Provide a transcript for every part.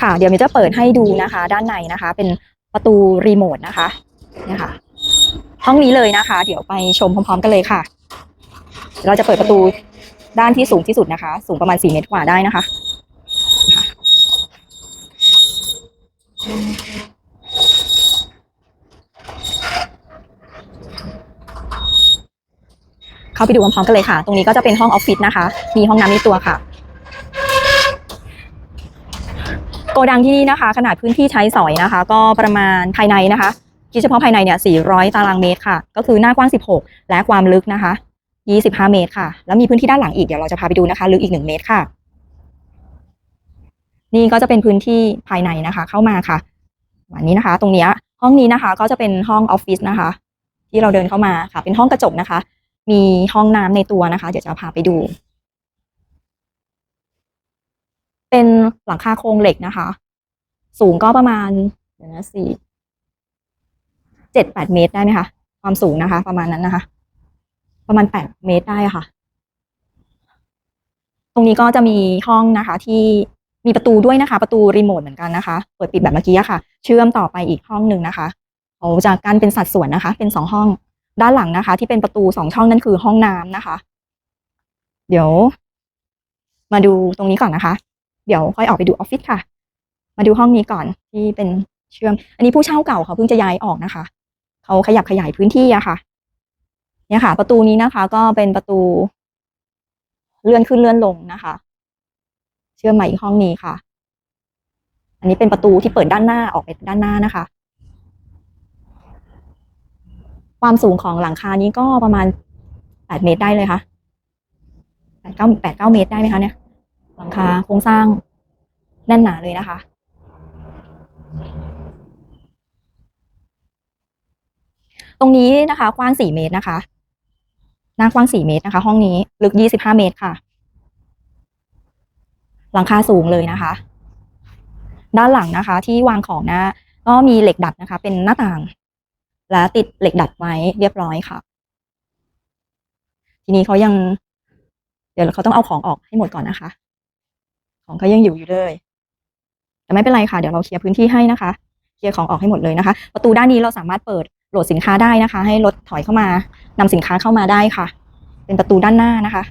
ค่ะ เดี๋ยวมย์จะเปิดให้ดูนะคะ ด้านในนะคะ เป็นประตูรีโมทนะคะเนี่ยค่ะ ห้องนี้เลยนะคะ เดี๋ยวไปชมพร้อม ๆ กันเลยค่ะ เราจะเปิดประตูด้านที่สูงที่สุดนะคะ สูงประมาณ4เมตรกว่าได้นะคะค่ะเข้าไปดูพร้อมๆกันเลยค่ะ ตรงนี้ก็จะเป็นห้องออฟฟิศนะคะ มีห้องน้ำในตัวค่ะ โกดังที่นี่นะคะ ขนาดพื้นที่ใช้สอยนะคะ ก็ประมาณภายในนะคะคิดเฉพาะภายในเนี่ย 400 ตารางเมตรค่ะ ก็คือหน้ากว้าง 16 และความลึกนะคะ 25 เมตรค่ะ แล้วมีพื้นที่ด้านหลังอีก เดี๋ยวเราจะพาไปดูนะคะ ลึกอีก 1 เมตรค่ะ นี่ก็จะเป็นพื้นที่ภายในนะคะ เข้ามาค่ะวันนี้นะคะ ตรงนี้ห้องนี้นะคะ ก็จะเป็นห้องออฟฟิศนะคะ ที่เราเดินเข้ามาค่ะ เป็นห้องกระจกนะคะ มีห้องน้ำในตัวนะคะ เดี๋ยวจะพาไปดู เป็นหลังคาโครงเหล็กนะคะ สูงก็ประมาณเดี๋ยวนะสี่เจ็ดแปดเมตรได้ไหมคะ ความสูงนะคะ ประมาณนั้นนะคะ ประมาณแปดเมตรได้ค่ะ ตรงนี้ก็จะมีห้องนะคะ ที่มีประตูด้วยนะคะ ประตูรีโมทเหมือนกันนะคะ เปิดปิดแบบเมื่อกี้ค่ะ เชื่อมต่อไปอีกห้องหนึ่งนะคะเขาจะกันเป็นสัดส่วนนะคะ เป็นสองห้องด้านหลังนะคะ ที่เป็นประตูสองช่องนั่นคือห้องน้ำนะคะ เดี๋ยว มาดูตรงนี้ก่อนนะคะ เดี๋ยวค่อยออกไปดูออฟฟิศค่ะ มาดูห้องนี้ก่อนที่เป็นเชื่อม อันนี้ผู้เช่าเก่าเขาเพิ่งจะย้ายออกนะคะ เขาขยับขยายพื้นที่อะค่ะ เนี่ยค่ะ ประตูนี้นะคะ ก็เป็นประตู เลื่อนขึ้นเลื่อนลงนะคะ เชื่อมมาอีกห้องนี้ค่ะ อันนี้เป็นประตูที่เปิดด้านหน้าออกไปด้านหน้านะคะ ความสูงของหลังคานี้ก็ประมาณแปดเมตรได้เลยค่ะแปดเก้าแปดเก้าเมตรได้ไหมคะเนี่ย หลังคาโครงสร้างแน่นหนาเลยนะคะ ตรงนี้นะคะกว้างสี่เมตรนะคะ หน้ากว้างสี่เมตรนะคะ ห้องนี้ลึกยี่สิบห้าเมตรค่ะ หลังคาสูงเลยนะคะ ด้านหลังนะคะ ที่วางของนะ ก็มีเหล็กดัดนะคะ เป็นหน้าต่าง และติดเหล็กดัดไว้เรียบร้อยค่ะ ทีนี้เขายัง เดี๋ยวเขาต้องเอาของออกให้หมดก่อนนะคะ ของเขายังอยู่อยู่เลย แต่ไม่เป็นไรค่ะเดี๋ยวเราเคลียร์พื้นที่ให้นะคะ เคลียร์ของออกให้หมดเลยนะคะ ประตูด้านนี้เราสามารถเปิดโหลดสินค้าได้นะคะ ให้รถถอยเข้ามานำสินค้าเข้ามาได้ค่ะ เป็นประตูด้านหน้านะคะ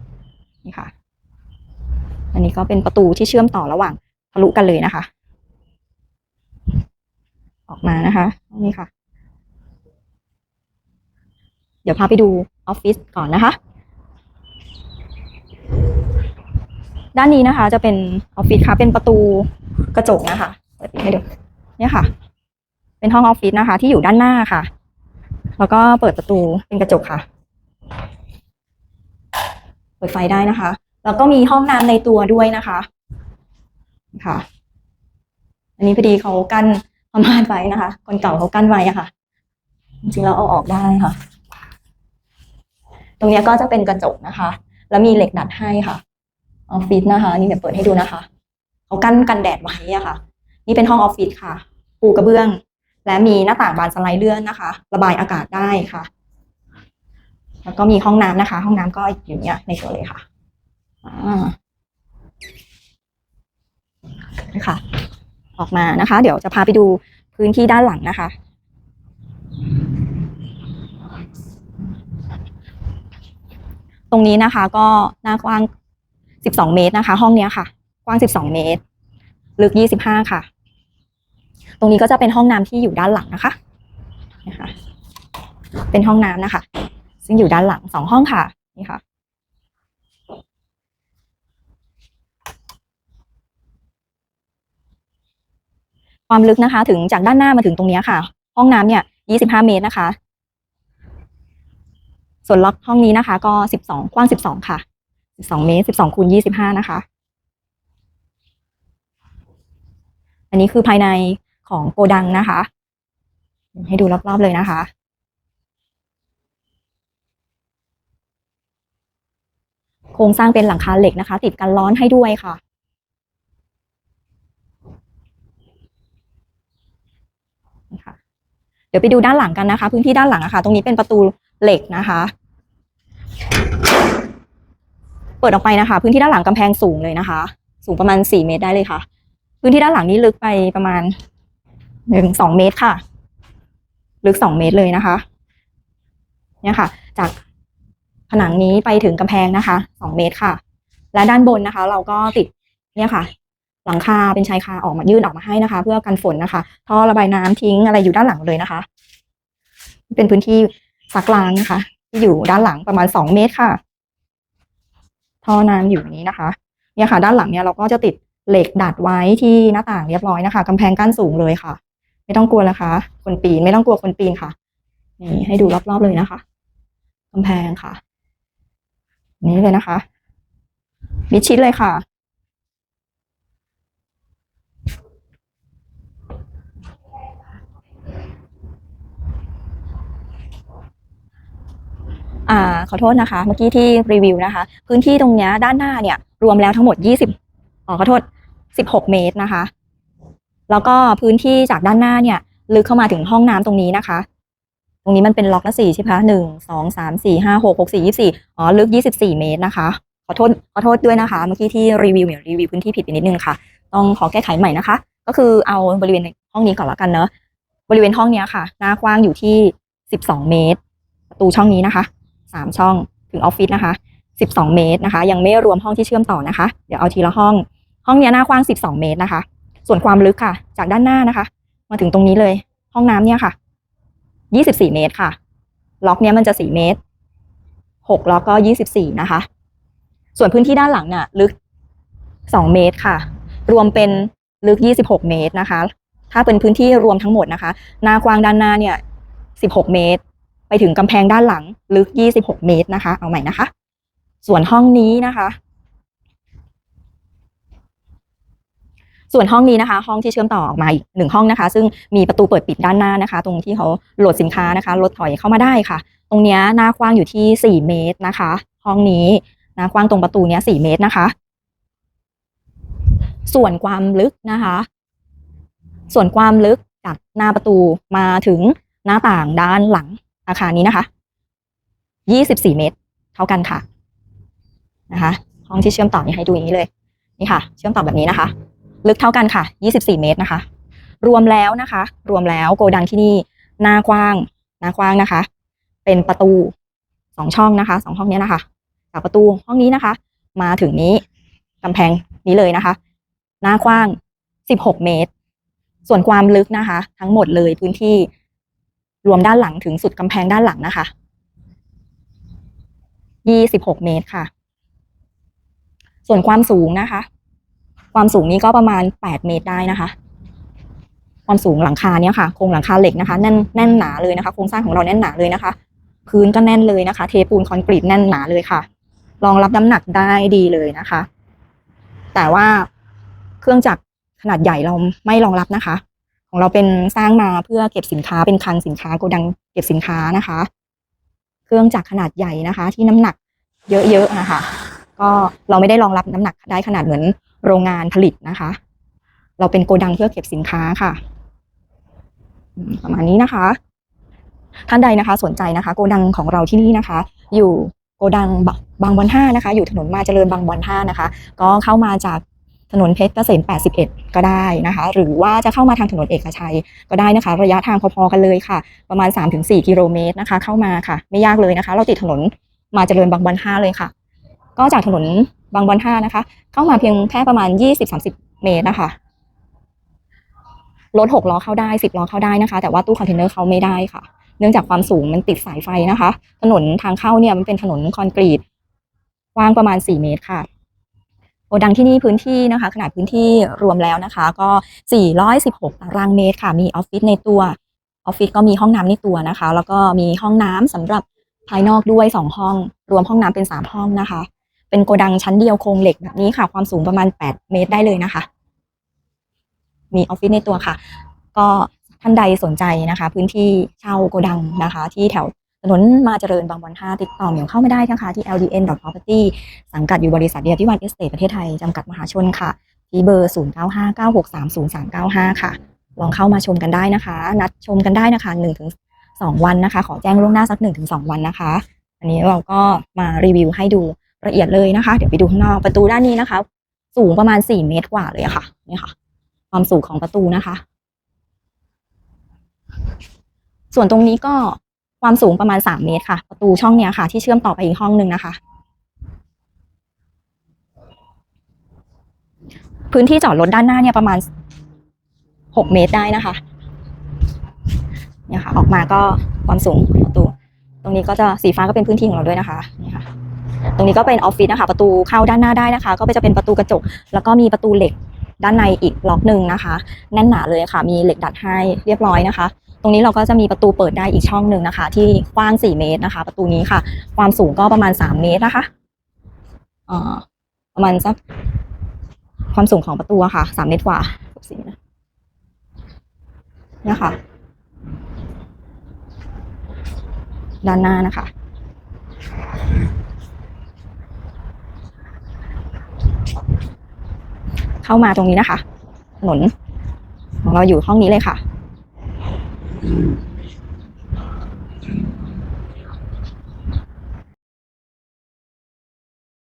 นี่ค่ะ อันนี้ก็เป็นประตูที่เชื่อมต่อระหว่างทะลุกันเลยนะคะ ออกมานะคะนี่ค่ะ เดี๋ยวพาไปดูออฟฟิศก่อนนะคะ ด้านนี้นะคะ จะเป็นออฟฟิศค่ะ เป็นประตูกระจกนะคะเปิดปิดให้ดูเนี่ยค่ะ เป็นห้องออฟฟิศนะคะ ที่อยู่ด้านหน้าค่ะ แล้วก็เปิดประตูเป็นกระจกค่ะ เปิดไฟได้นะคะ แล้วก็มีห้องน้ำในตัวด้วยนะคะค่ะ อันนี้พอดีเขากั้นพม่านไว้นะคะ คนเก่าเขากั้นไว้อะค่ะ จริงๆแล้วเอาออกได้ค่ะ ตรงนี้ก็จะเป็นกระจกนะคะ แล้วมีเหล็กดัดให้ค่ะ ออฟฟิศนะคะ นี่เดี๋ยวเปิดให้ดูนะคะเขากั้นกันแดดไว้อะค่ะ นี่เป็นห้องออฟฟิศค่ะ ปูกระเบื้อง และมีหน้าต่างบานสไลด์เลื่อนนะคะ ระบายอากาศได้ค่ะ แล้วก็มีห้องน้ำนะคะ ห้องน้ำก็อยู่เนี้ยในตัวเลยค่ะอ่านะคะออกมานะคะ เดี๋ยวจะพาไปดูพื้นที่ด้านหลังนะคะ ตรงนี้นะคะก็หน้ากว้าง 12 เมตรนะคะ ห้องเนี้ยค่ะ กว้าง 12 เมตร ลึก 25 ค่ะ ตรงนี้ก็จะเป็นห้องน้ำที่อยู่ด้านหลังนะคะนะคะ เป็นห้องน้ำนะคะ ซึ่งอยู่ด้านหลังสองห้องค่ะ นี่ค่ะความลึกนะคะ ถึงจากด้านหน้ามาถึงตรงนี้ค่ะ ห้องน้ำเนี่ย 25 เมตรนะคะ ส่วนล็อกห้องนี้นะคะ ก็ 12 กว้าง 12 ค่ะ 12เมตร12คูณ25นะคะ อันนี้คือภายในของโกดังนะคะ ให้ดูรอบๆเลยนะคะโครงสร้างเป็นหลังคาเหล็กนะคะ ติดกันร้อนให้ด้วยค่ะนี่ค่ะเดี๋ยวไปดูด้านหลังกันนะคะ พื้นที่ด้านหลังอะค่ะตรงนี้เป็นประตูเหล็กนะคะ เปิดออกไปนะคะ พื้นที่ด้านหลังกำแพงสูงเลยนะคะ สูงประมาณสี่เมตรได้เลยค่ะ พื้นที่ด้านหลังนี้ลึกไปประมาณหนึ่งสองเมตรค่ะ ลึกสองเมตรเลยนะคะ เนี่ยค่ะ จากผนังนี้ไปถึงกำแพงนะคะสองเมตรค่ะ และด้านบนนะคะ เราก็ติดเนี่ยค่ะ หลังคาเป็นชายคาออกมายื่นออกมาให้นะคะ เพื่อกันฝนนะคะท่อระบายน้ำทิ้งอะไรอยู่ด้านหลังเลยนะคะ เป็นพื้นที่ซักล้างนะคะ ที่อยู่ด้านหลังประมาณสองเมตรค่ะ ท่อน้ำอยู่นี้นะคะเนี่ยค่ะด้านหลังเนี่ยเราก็จะติดเหล็กดัดไว้ที่หน้าต่างเรียบร้อยนะคะกำแพงกั้นสูงเลยค่ะ ไม่ต้องกลัวนะคะ คนปีนไม่ต้องกลัวคนปีนค่ะ นี่ให้ดูรอบๆเลยนะคะกำแพงค่ะ นี้เลยนะคะมิดชิดเลยค่ะ อ่าขอโทษนะคะ เมื่อกี้ที่รีวิวนะคะ พื้นที่ตรงเนี้ยด้านหน้าเนี่ย รวมแล้วทั้งหมด 20อ๋อขอโทษ 16 เมตรนะคะ แล้วก็พื้นที่จากด้านหน้าเนี่ย ลึกเข้ามาถึงห้องน้ำตรงนี้นะคะ ตรงนี้มันเป็นล็อกละสี่ใช่ไหมคะหนึ่งสองสามสี่ห้าหกหกสี่ยี่สี่อ๋อลึกยี่สิบสี่เมตรนะคะขอโทษขอโทษด้วยนะคะ เมื่อกี้ที่รีวิวเนี่ยรีวิวพื้นที่ผิดไปนิดนึงค่ะ ต้องขอแก้ไขใหม่นะคะ ก็คือเอาบริเวณห้องนี้ก่อนละกันเนอะบริเวณห้องเนี้ยค่ะ หน้ากว้างอยู่ที่สิบสองเมตร ประตูช่องนี้นะคะ สามช่องถึงออฟฟิศนะคะสิบสองเมตรนะคะ ยังไม่รวมห้องที่เชื่อมต่อนะคะ เดี๋ยวเอาทีละห้อง ห้องนี้หน้ากว้างสิบสองเมตรนะคะ ส่วนความลึกค่ะ จากด้านหน้านะคะ มาถึงตรงนี้เลย ห้องน้ำเนี่ยค่ะยี่สิบสี่เมตรค่ะ ล็อกเนี้ยมันจะสี่เมตรหกล็อกก็ยี่สิบสี่นะคะ ส่วนพื้นที่ด้านหลังน่ะลึกสองเมตรค่ะ รวมเป็นลึกยี่สิบหกเมตรนะคะ ถ้าเป็นพื้นที่รวมทั้งหมดนะคะ หน้ากว้างด้านหน้าเนี่ยสิบหกเมตร ไปถึงกำแพงด้านหลังลึกยี่สิบหกเมตรนะคะ เอาใหม่นะคะ ส่วนห้องนี้นะคะ ส่วนห้องนี้นะคะ ห้องที่เชื่อมต่อออกมาอีกหนึ่งห้องนะคะ ซึ่งมีประตูเปิดปิดด้านหน้านะคะ ตรงที่เขาโหลดสินค้านะคะรถถอยเข้ามาได้ค่ะ ตรงนี้หน้ากว้างอยู่ที่สี่เมตรนะคะ ห้องนี้หน้ากว้างตรงประตูนี้ยสี่เมตรนะคะ ส่วนความลึกนะคะ ส่วนความลึกจากหน้าประตูมาถึงหน้าต่างด้านหลัง อาคารนี้นะคะยี่สิบสี่เมตร เท่ากันค่ะ นะคะ ห้องที่เชื่อมต่อนี่ให้ดูอย่างนี้เลย นี่ค่ะ เชื่อมต่อแบบนี้นะคะ ลึกเท่ากันค่ะ 24 เมตรนะคะ รวมแล้วนะคะ รวมแล้วโกดังที่นี่หน้ากว้าง หน้ากว้างนะคะ เป็นประตูสองช่องนะคะสองห้องนี้นะคะ จากประตูห้องนี้นะคะ มาถึงนี้กำแพงนี้เลยนะคะ หน้ากว้าง 16 เมตร ส่วนความลึกนะคะ ทั้งหมดเลยพื้นที่ รวมด้านหลังถึงสุดกำแพงด้านหลังนะคะ 26 เมตรค่ะ ส่วนความสูงนะคะ ความสูงนี้ก็ประมาณ 8 เมตรได้นะคะ ความสูงหลังคาเนี่ยค่ะโครงหลังคาเหล็กนะคะแน่นแน่นหนาเลยนะคะโครงสร้างของเราแน่นหนาเลยนะคะ พื้นก็แน่นเลยนะคะ เทปูนคอนกรีตแน่นหนาเลยค่ะรองรับน้ำหนักได้ดีเลยนะคะ แต่ว่าเครื่องจักรขนาดใหญ่เราไม่รองรับนะคะ ของเราเป็นสร้างมาเพื่อเก็บสินค้าเป็นคลังสินค้าโกดังเก็บสินค้านะคะ เครื่องจักรขนาดใหญ่นะคะ ที่น้ำหนักเยอะๆนะคะก็เราไม่ได้รองรับน้ำหนักได้ขนาดเหมือนโรงงานผลิตนะคะ เราเป็นโกดังเพื่อเก็บสินค้าค่ะ ประมาณนี้นะคะ ท่านใดนะคะ สนใจนะคะ โกดังของเราที่นี่นะคะ อยู่โกดังบบบางบอนห้านะคะ อยู่ถนนมาเจริญบางบอนห้านะคะ ก็เข้ามาจาก ถนนเพชรเกษม 81 ก็ได้นะคะ หรือว่าจะเข้ามาทางถนนเอกชัยก็ได้นะคะ ระยะทางพอๆกันเลยค่ะ ประมาณ 3-4 กิโลเมตรนะคะ เข้ามาค่ะ ไม่ยากเลยนะคะ เราติดถนนมาเจริญบางบอนห้าเลยค่ะ ก็จากถนนบางบอนห้านะคะ เข้ามาเพียงแค่ประมาณ 20-30 เมตรนะคะรถหกล้อเข้าได้สิบล้อเข้าได้นะคะ แต่ว่าตู้คอนเทนเนอร์เข้าไม่ได้ค่ะ เนื่องจากความสูงมันติดสายไฟนะคะ ถนนทางเข้าเนี่ยมันเป็นถนนคอนกรีตกว้างประมาณ 4 เมตรค่ะ โกดังที่นี่พื้นที่นะคะ ขนาดพื้นที่รวมแล้วนะคะ ก็ 416 ตารางเมตรค่ะ มีออฟฟิศในตัว ออฟฟิศก็มีห้องน้ำในตัวนะคะ แล้วก็มีห้องน้ำสำหรับภายนอกด้วย 2 ห้อง รวมห้องน้ำเป็น 3 ห้องนะคะ เป็นโกดังชั้นเดียวโครงเหล็กแบบนี้ค่ะ ความสูงประมาณ 8 เมตรได้เลยนะคะ มีออฟฟิศในตัวค่ะ ก็ท่านใดสนใจนะคะ พื้นที่เช่าโกดังนะคะ ที่แถว ถนนมาเจริญบางบอน5ติดต่อเหมียวเข้าไม่ได้นะคะที่ LDN Property สังกัดอยู่บริษัทเดียวที่วันเอสเตทประเทศไทย จำกัดมหาชนค่ะ ที่เบอร์ 0959630395 ค่ะ ลองเข้ามาชมกันได้นะคะ นัดชมกันได้นะคะ1-2วันนะคะ ขอแจ้งล่วงหน้าสัก1-2 วันนะคะ อันนี้เราก็มารีวิวให้ดูละเอียดเลยนะคะ เดี๋ยวไปดูข้างนอกประตูด้านนี้นะคะ สูงประมาณ 4 เมตรกว่าเลยะค่ะนี่ค่ะ ความสูงของประตูนะคะ ส่วนตรงนี้ก็ ความสูงประมาณสามเมตรค่ะ ประตูช่องเนี้ยค่ะ ที่เชื่อมต่อไปอีกห้องหนึ่งนะคะ พื้นที่จอดรถด้านหน้าเนี่ยประมาณหกเมตรได้นะคะเนี่ยค่ะ ออกมาก็ความสูงของประตู ตรงนี้ก็จะสีฟ้าก็เป็นพื้นที่ของเราด้วยนะคะนี่ค่ะ ตรงนี้ก็เป็นออฟฟิศนะคะ ประตูเข้าด้านหน้าได้นะคะ ก็จะเป็นประตูกระจก แล้วก็มีประตูเหล็กด้านในอีกล็อกหนึ่งนะคะ แน่นหนาเลยค่ะ มีเหล็กดัดให้เรียบร้อยนะคะ ตรงนี้เราก็จะมีประตูเปิดได้อีกช่องหนึ่งนะคะ ที่กว้าง 4 เมตรนะคะ ประตูนี้ค่ะ ความสูงก็ประมาณ 3 เมตรนะคะเอ่อประมาณสักความสูงของประตูอะค่ะ 3 เมตรกว่าสีนะเนี่ยค่ะ ด้านหน้านะคะเข้ามาตรงนี้นะคะ ถนนของเราอยู่ห้องนี้เลยค่ะ Mm-hmm.